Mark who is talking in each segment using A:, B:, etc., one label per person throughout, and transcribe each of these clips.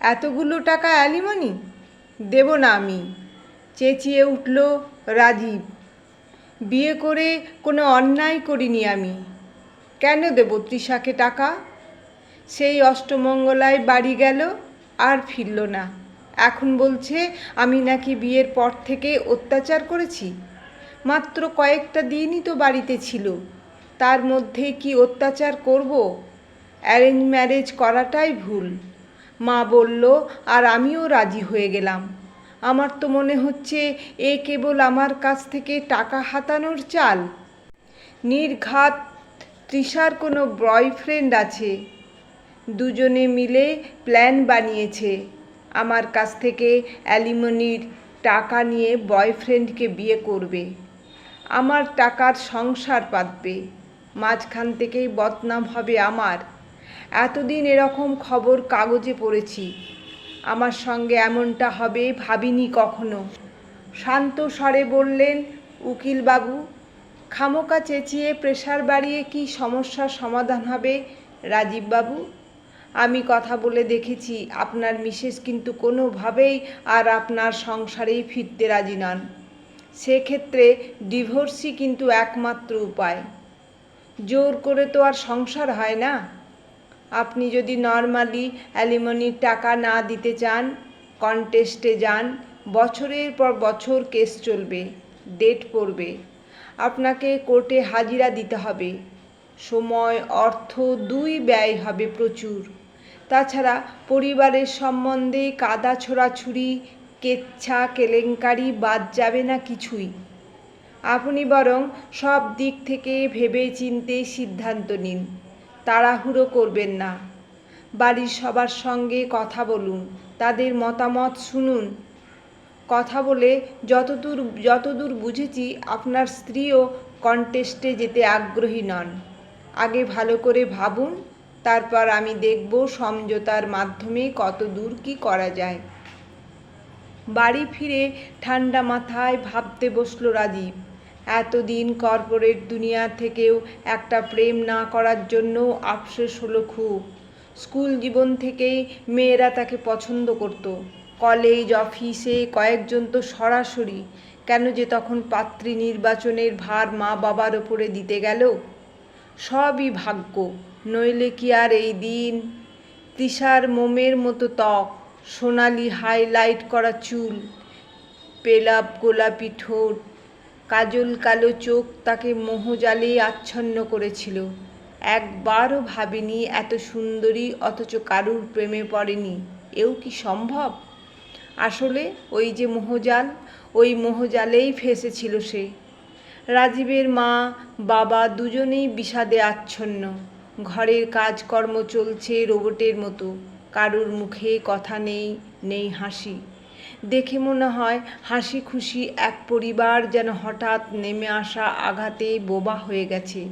A: এতগুলো টাকা অ্যালিমনি? দেব না আমি। চেঁচিয়ে উঠল রাজীব। বিয়ে করে কোনো অন্যায় করিনি আমি। কেন দেব তৃষাকে টাকা? সেই অষ্টমঙ্গলায় বাড়ি গেল, আর ফিরল না। এখন বলছে, আমি নাকি বিয়ের পর থেকে অত্যাচার করেছি। মাত্র কয়েকটা দিনই তো বাড়িতে ছিল। তার মধ্যে কি অত্যাচার করব? অ্যারেঞ্জ ম্যারেজ করাটাই ভুল। মা বলল, আর আমিও রাজি হয়ে গেলাম। আমার তো মনে হচ্ছে এ কেবল আমার কাছ থেকে টাকা হাতানোর চাল। নির্ঘাত তৃষার কোনো বয়ফ্রেন্ড আছে। দুজনে মিলে প্ল্যান বানিয়েছে। আমার কাছ থেকে অ্যালিমনির টাকা নিয়ে বয়ফ্রেন্ডকে বিয়ে করবে। আমার টাকার সংসার পাতবে। মাঝখান থেকেই বদনাম হবে আমার। এতদিন এরকম খবর কাগজে পড়েছি। আমার সঙ্গে এমনটা হবে ভাবিনি কখনো। শান্ত স্বরে বললেন, উকিলবাবু খামোকা চেঁচিয়ে প্রেশার বাড়িয়ে কি সমস্যার সমাধান হবে, রাজীববাবু? আমি কথা বলে দেখেছি, আপনার মিসেস কিন্তু কোনোভাবেই আর আপনার সংসারেই ফিরতে রাজি নন। সেক্ষেত্রে ডিভোর্সই কিন্তু একমাত্র উপায়। জোর করে তো আর সংসার হয় না। আপনি যদি নর্মালি অ্যালিমনির টাকা না দিতে চান, কন্টেস্টে যান, বছরের পর বছর কেস চলবে, ডেট পড়বে, আপনাকে কোর্টে হাজিরা দিতে হবে। সময়, অর্থ দুই ব্যয় হবে প্রচুর। তাছাড়া পরিবারের সম্বন্ধে কাদা ছোড়াছুরি কেচ্ছা, কেলেঙ্কারি বাদ যাবে না কিছুই। আপনি বরং সব দিক থেকে ভেবে চিনতে সিদ্ধান্ত নিন। তাড়াহুড়ো করবেন না। বাড়ির সবার সঙ্গে কথা বলুন, তাদের মতামত শুনুন। কথা বলে যতদূর যতদূর বুঝেছি, আপনার স্ত্রীও কন্টেস্টে যেতে আগ্রহী নন। আগে ভালো করে ভাবুন, তারপর আমি দেখব সমঝোতার মাধ্যমে কত দূর কী করা যায়। বাড়ি ফিরে ঠান্ডা মাথায় ভাবতে বসল রাজীব। এতদিন কর্পোরেট দুনিয়া থেকেও একটা প্রেম না করার জন্য আফসোস হলো খুব। স্কুল জীবন থেকেই মেয়েরা তাকে পছন্দ করত। কলেজ, অফিসে কয়েকজন তো সরাসরি। কেন যে তখন পাত্রী নির্বাচনের ভার মা বাবার ওপরে দিতে গেল? সবই ভাগ্য, নইলে কি আর এই দিন? তৃষার মোমের মতো ত্বক, সোনালি হাইলাইট করা চুল পেলাপ গোলাপি ঠোঁট কাজল কালো চোখ তাকে মোহজালে আচ্ছন্ন করেছিল। একবারও ভাবিনি এত সুন্দরী, অথচ কারুর প্রেমে পড়েনি। এও কি সম্ভব? আসলে ওই যে মোহজাল ওই মোহজালেই ফেসেছিল সে। রাজীবের মা, বাবা দুজনেই বিষাদে আচ্ছন্ন। ঘরের কাজকর্ম চলছে রোবটের মতো। কারুর মুখে কথা নেই নেই হাসি। দেখে মনে হয় হাসি খুশি এক পরিবার যেন হঠাৎ নেমে আসা আঘাতে বোবা হয়ে গেছে।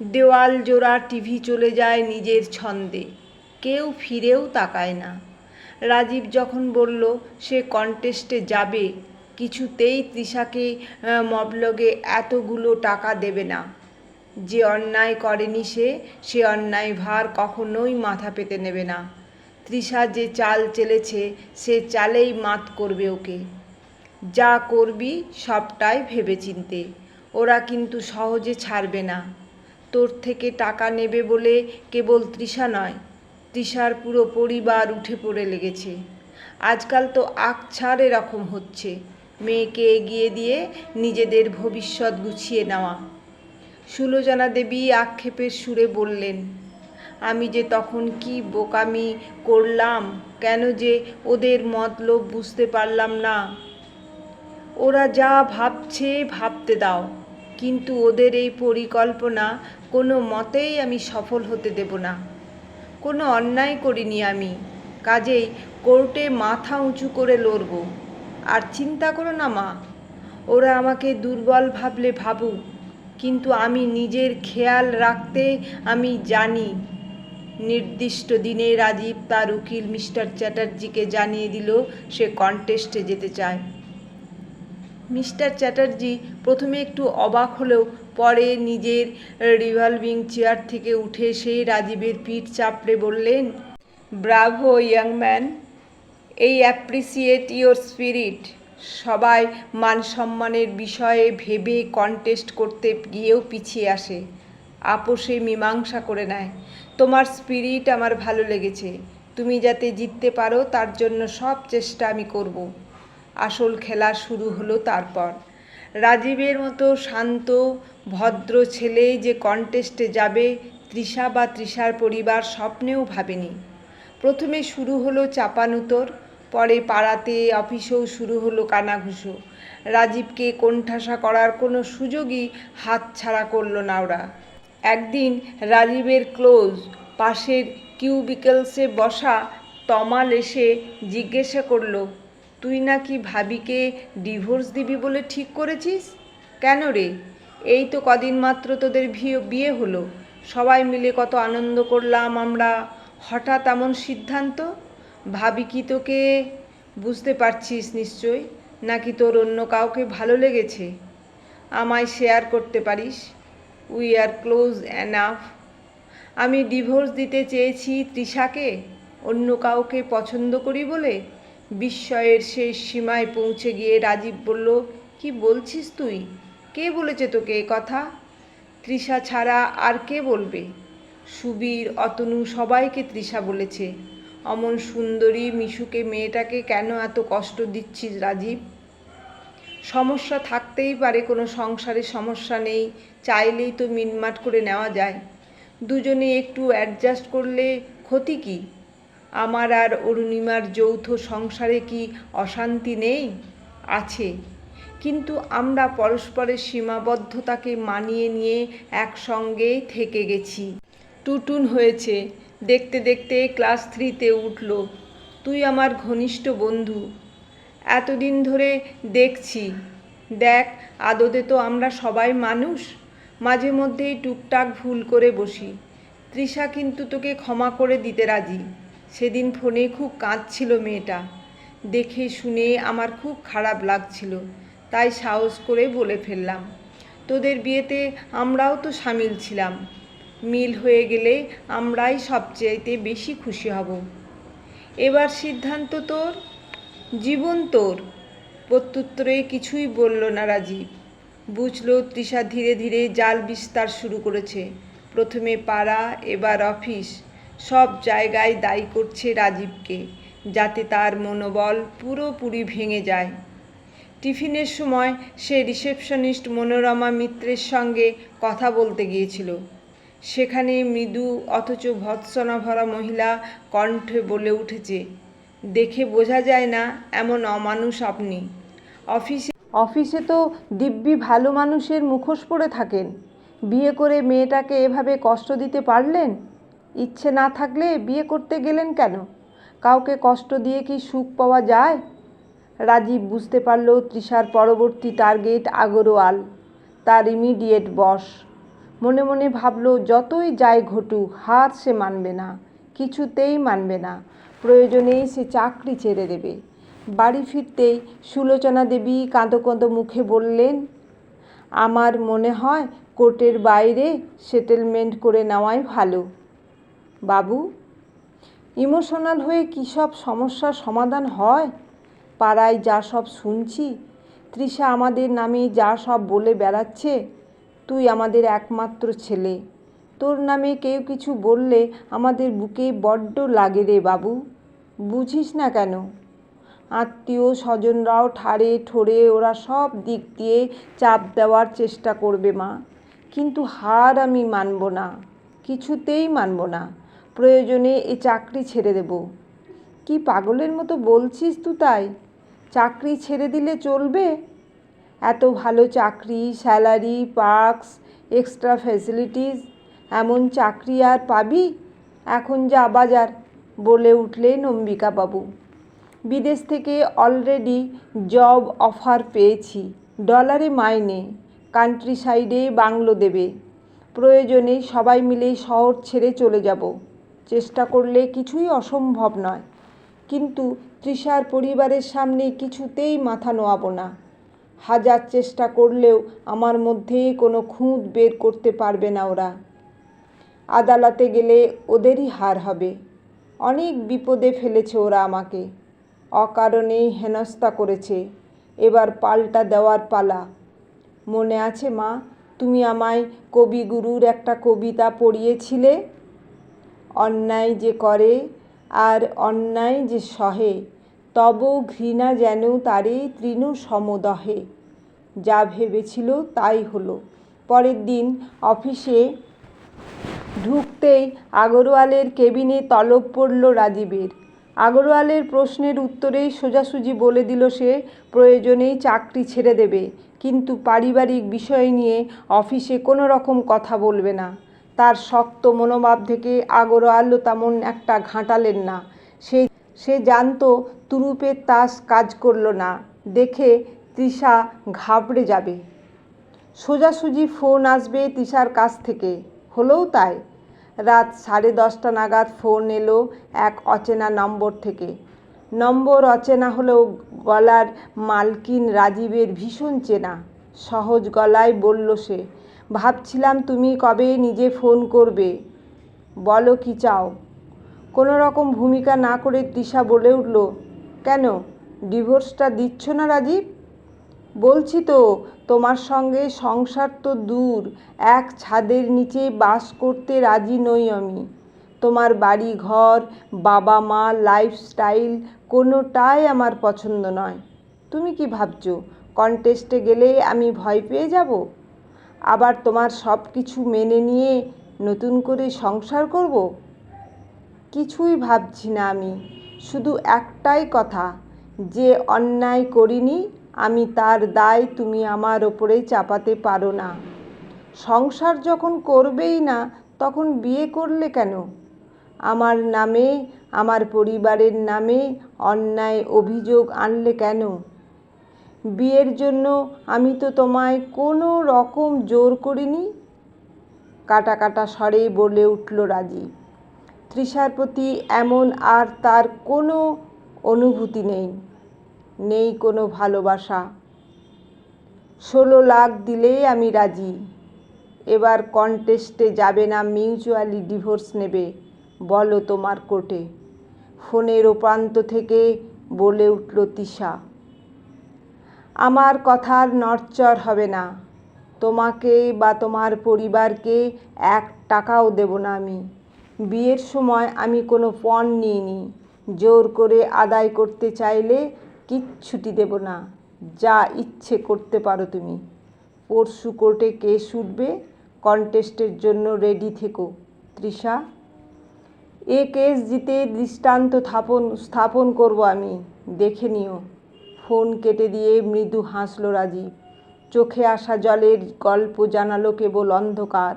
A: দেওয়াল জোড়া টিভি চলে যায় নিজের ছন্দে। কেউ ফিরেও তাকায় না। রাজীব যখন বলল, সে কন্টেস্টে যাবে, কিছুতেই তৃষাকে মবলগে এতগুলো টাকা দেবে না। যে অন্যায় করেনি সে সে অন্যায় ভার কখনোই মাথা পেতে নেবে না। তৃষা যে চাল চেলেছে, সে চালেই মাত করবে ওকে। যা করবি সবটাই ভেবে চিনতে ওরা কিন্তু সহজে ছাড়বে না। তোর থেকে টাকা নেবে বলে কেবল তৃষা নয়, তৃষার পুরো পরিবার উঠে পড়ে লেগেছে। আজকাল তো আকছাড় এরকম হচ্ছে, মেয়েকে এগিয়ে দিয়ে নিজেদের ভবিষ্যৎ গুছিয়ে নেওয়া। সুলোচনা দেবী আক্ষেপের সুরে বললেন আমি যে তখন কি বোকামি করলাম? কেন যে ওদের মতলব বুঝতে পারলাম না। ওরা যা ভাবছে ভাবতে দাও। কিন্তু ওদের এই পরিকল্পনা কোনো মতেই আমি সফল হতে দেব না। কোনো অন্যায় করিনি আমি। কাজেই কোর্টে মাথা উঁচু করে লড়ব। আর চিন্তা করো না মা, ওরা আমাকে দুর্বল ভাবলে ভাবুক। কিন্তু আমি নিজের খেয়াল রাখতে আমি জানি নির্দিষ্ট দিনে রাজীব তার উকিল মিস্টার চ্যাটার্জিকে জানিয়ে দিল সে কন্টেস্টে যেতে চায়। মিস্টার চ্যাটার্জি প্রথমে একটু অবাক হলেও পরে নিজের রিভলভিং চেয়ার থেকে উঠে সেই রাজীবের পিঠ চাপড়ে বললেন, bravo, young man, I appreciate your spirit. সবাই মান সম্মানের বিষয়ে ভেবে কন্টেস্ট করতে গিয়েও পিছিয়ে আসে। আপোষে মীমাংসা করে নেয়। তোমার স্পিরিট আমার ভালো লেগেছে। তুমি যাতে জিততে পারো, তার জন্য সব চেষ্টা আমি করব। আসল খেলা শুরু হলো তারপর। রাজীবের মতো শান্ত, ভদ্র ছেলে যে কন্টেস্টে যাবে, তৃষা বা তৃষার পরিবার স্বপ্নেও ভাবেনি। প্রথমে শুরু হলো চাপানুতর পরে পাড়াতে অফিসেও শুরু হলো কানাঘুষো। রাজীবকে কোণঠাসা করার কোনো সুযোগই হাতছাড়া করল না ওরা। একদিন রাজীবের ক্লোজ পাশের কিউবিকেলসে বসা তমাল এসে জিজ্ঞাসা করল, তুই নাকি ভাবিকে ডিভোর্স দিবি বলে ঠিক করেছিস? কেন রে? এই তো কদিন মাত্র তোদের বিয়ে হলো। সবাই মিলে কত আনন্দ করলাম আমরা। হঠাৎ এমন সিদ্ধান্ত? ভাবি কি তোকে? বুঝতে পারছিস নিশ্চয় নাকি তোর অন্য কাউকে ভালো লেগেছে? আমায় শেয়ার করতে পারিস? উই আর ক্লোজ অ্যানাফ আমি ডিভোর্স দিতে চেয়েছি তৃষাকে, অন্য কাউকে পছন্দ করি বলে। বিস্ময়ের শেষ সীমায় পৌঁছে গিয়ে রাজীব বলল, কি বলছিস তুই? কে বলেছে তোকে এ কথা? তৃষা ছাড়া আর কে বলবে? সুবীর, অতনু সবাইকে তৃষা বলেছে। অমন সুন্দরী মিশুকে মেয়েটাকে কেন এত কষ্ট দিচ্ছিস রাজীব? সমস্যা থাকতেই পারে, কোনো সংসারে সমস্যা নেই, চাইলেই তো মিটমাট করে নেওয়া যায়। দুজনে একটু অ্যাডজাস্ট করলে ক্ষতি কি? আমার আর অরুণিমার যৌথ সংসারে কি অশান্তি নেই? আছে। কিন্তু আমরা পরস্পরের সীমাবদ্ধতাকে মানিয়ে নিয়ে একসঙ্গে থেকে গেছি। টুটুন হয়েছে। দেখতে দেখতে ক্লাস থ্রিতে উঠল। তুই আমার ঘনিষ্ঠ বন্ধু। এতদিন ধরে দেখছি। দেখ, আদতে তো আমরা সবাই মানুষ। মাঝে মধ্যেই টুকটাক ভুল করে বসি। তৃষা কিন্তু তোকে ক্ষমা করে দিতে রাজি। সেদিন ফোনে খুব কাঁদছিল মেয়েটা। দেখে শুনে আমার খুব খারাপ লাগছিল। তাই সাহস করে বলে ফেললাম, তোদের বিয়েতে আমরাও তো সামিল ছিলাম। মিল হয়ে গেলে আমরাই সবচেয়েতে বেশি খুশি হব। এবার সিদ্ধান্ত তোর? জীবন তোর। প্রত্যুত্তরে কিছুই বলল না রাজীব। বুঝলো তৃষা ধীরে ধীরে জাল বিস্তার শুরু করেছে। প্রথমে পাড়া, এবার অফিস। সব জায়গায় দায়ী করছে রাজীবকে, যাতে তার মনোবল পুরোপুরি ভেঙে যায়। টিফিনের সময় সে রিসেপশনিস্ট মনোরমা মিত্রের সঙ্গে কথা বলতে গিয়েছিল। সেখানে মৃদু, অথচ ভৎসনা ভরা মহিলা কণ্ঠে বলে উঠেছে দেখে বোঝা যায় না এমন অমানুষ আপনি। অফিসে অফিসে তো দিব্যি ভালো মানুষের মুখোশ পরে থাকেন। বিয়ে করে মেয়েটাকে এভাবে কষ্ট দিতে পারলেন? ইচ্ছে না থাকলে বিয়ে করতে গেলেন কেন? কাউকে কষ্ট দিয়ে কি সুখ পাওয়া যায়? রাজীব বুঝতে পারল তৃষার পরবর্তী টার্গেট আগরওয়াল, তার ইমিডিয়েট বস। মনে মনে ভাবল, যতই যায় ঘটুক, হার সে মানবে না, কিছুতেই মানবে না। প্রয়োজনেই সে চাকরি ছেড়ে দেবে। বাড়ি ফিরতেই সুলোচনা দেবী কাঁদো কাঁদো মুখে বললেন, আমার মনে হয় কোর্টের বাইরে সেটেলমেন্ট করে নেওয়াই ভালো। বাবু, ইমোশনাল হয়ে কী সব সমস্যার সমাধান হয়? পাড়ায় যা সব শুনছি, তৃষা আমাদের নামে যা সব বলে বেড়াচ্ছে, তুই আমাদের একমাত্র ছেলে। তোর নামে কেউ কিছু বললে আমাদের বুকে বড্ড লাগে রে বাবু। বুঝিস না কেন? আত্মীয় স্বজনরাও ঠাড়ে ঠোরে ওরা সব দিক দিয়ে চাপ দেওয়ার চেষ্টা করবে মা। কিন্তু হার আমি মানব না, কিছুতেই মানব না। প্রয়োজনে এ চাকরি ছেড়ে দেব। কি পাগলের মতো বলছিস তু তাই? চাকরি ছেড়ে দিলে চলবে? এত ভালো চাকরি, স্যালারি, পার্কস, এক্সট্রা ফ্যাসিলিটিস, এমন চাকরি আর পাবি? এখন যা বাজার বলে উঠলেন অম্বিকাবাবু বিদেশ থেকে অলরেডি জব অফার পেয়েছি। ডলারে মাইনে কান্ট্রি সাইডে বাংলো দেবে। প্রয়োজনে সবাই মিলে শহর ছেড়ে চলে যাব। চেষ্টা করলে কিছুই অসম্ভব নয়। কিন্তু তৃষার পরিবারের সামনে কিছুতেই মাথা নোয়াবো না। হাজার চেষ্টা করলেও আমার মধ্যে কোনো খুঁত বের করতে পারবে না ওরা। আদালতে গেলে ওদেরই হার হবে। অনেক বিপদে ফেলেছে ওরা আমাকে। অকারণেই হেনস্থা করেছে। এবার পাল্টা দেওয়ার পালা। মনে আছে মা, তুমি আমায় কবিগুরুর একটা কবিতা পড়িয়েছিলে? অন্যায় যে করে আর অন্যায় যে সহে তব ঘৃণা যেন তারে তৃণ সমদহে যা ভেবেছিল তাই হলো। পরের দিন অফিসে ঢুকতেই আগরওয়ালের কেবিনে তলব পড়ল রাজীবের। আগরওয়ালের প্রশ্নের উত্তরেই সোজাসুজি বলে দিল সে, প্রয়োজনেই চাকরি ছেড়ে দেবে। কিন্তু পারিবারিক বিষয় নিয়ে অফিসে কোনো রকম কথা বলবে না। তার শক্ত মনোভাব থেকে আগরওয়ালও তেমন একটা ঘাঁটালেন না। সে সে জানতো তুরুপের তাস কাজ করল না। দেখে তৃষা ঘাবড়ে যাবে। সোজাসুজি ফোন আসবে তৃষার কাছ থেকে। হলোও তাই। রাত সাড়ে দশটা নাগাদ ফোন এলো এক অচেনা নম্বর থেকে। নম্বর অচেনা হলেও গলার মালকিন রাজীবের ভীষণ চেনা। সহজ গলায় বলল সে, ভাবছিলাম তুমি কবে নিজে ফোন করবে। বলো কি চাও? কোনো রকম ভূমিকা না করে তৃষা বলে উঠল, কেন? ডিভোর্সটা দিচ্ছ না রাজীব? বলছি তো, তোমার সঙ্গে সংসার তো দূর, এক ছাদের নিচে বাস করতে রাজি নই আমি। তোমার বাড়ি ঘর, বাবা মা লাইফস্টাইল কোনোটাই আমার পছন্দ নয়। তুমি কি ভাবছ কন্টেস্টে গেলে আমি ভয় পেয়ে যাব? আবার তোমার সব কিছু মেনে নিয়ে নতুন করে সংসার করব? কিছুই ভাবছি না আমি, শুধু একটাই কথা, যে অন্যায় করিনি আমি তার দায় তুমি আমার ওপরে চাপাতে পারো না। সংসার যখন করবেই না, তখন বিয়ে করলে কেন? আমার নামে, আমার পরিবারের নামে অন্যায় অভিযোগ আনলে কেন? বিয়ের জন্য আমি তো তোমায় কোনো রকম জোর করিনি? কাটা কাটা স্বরে বলে উঠল রাজীব তৃষার প্রতি এমন আর তার কোনো অনুভূতি নেই। নেই কোনো ভালোবাসা। ষোলো লাখ দিলেই আমি রাজি। এবার কন্টেস্টে যাবে না মিউচুয়ালি ডিভোর্স নেবে, বলো তোমার কোর্টে। ফোনের ওপ্রান্ত থেকে বলে উঠল তিশা। আমার কথার নড়চড় হবে না। তোমাকে বা তোমার পরিবারকে এক টাকাও দেব না আমি। বিয়ের সময় আমি কোনো পণ নিইনি। জোর করে আদায় করতে চাইলে কিচ্ছুটি দেব না। যা ইচ্ছে করতে পারো তুমি। পরশু কোর্টে কেস উঠবে কন্টেস্টের জন্য রেডি থেকো। তৃষা, এ কেস জিতে দৃষ্টান্ত স্থাপন স্থাপন করব আমি। দেখে নিও। ফোন কেটে দিয়ে মৃদু হাসল রাজীব। চোখে আসা জলের গল্প জানালো কেবল অন্ধকার।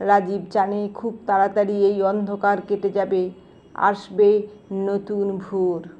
A: রাজীব জানে খুব তাড়াতাড়ি এই অন্ধকার কেটে যাবে। আসবে নতুন ভোর।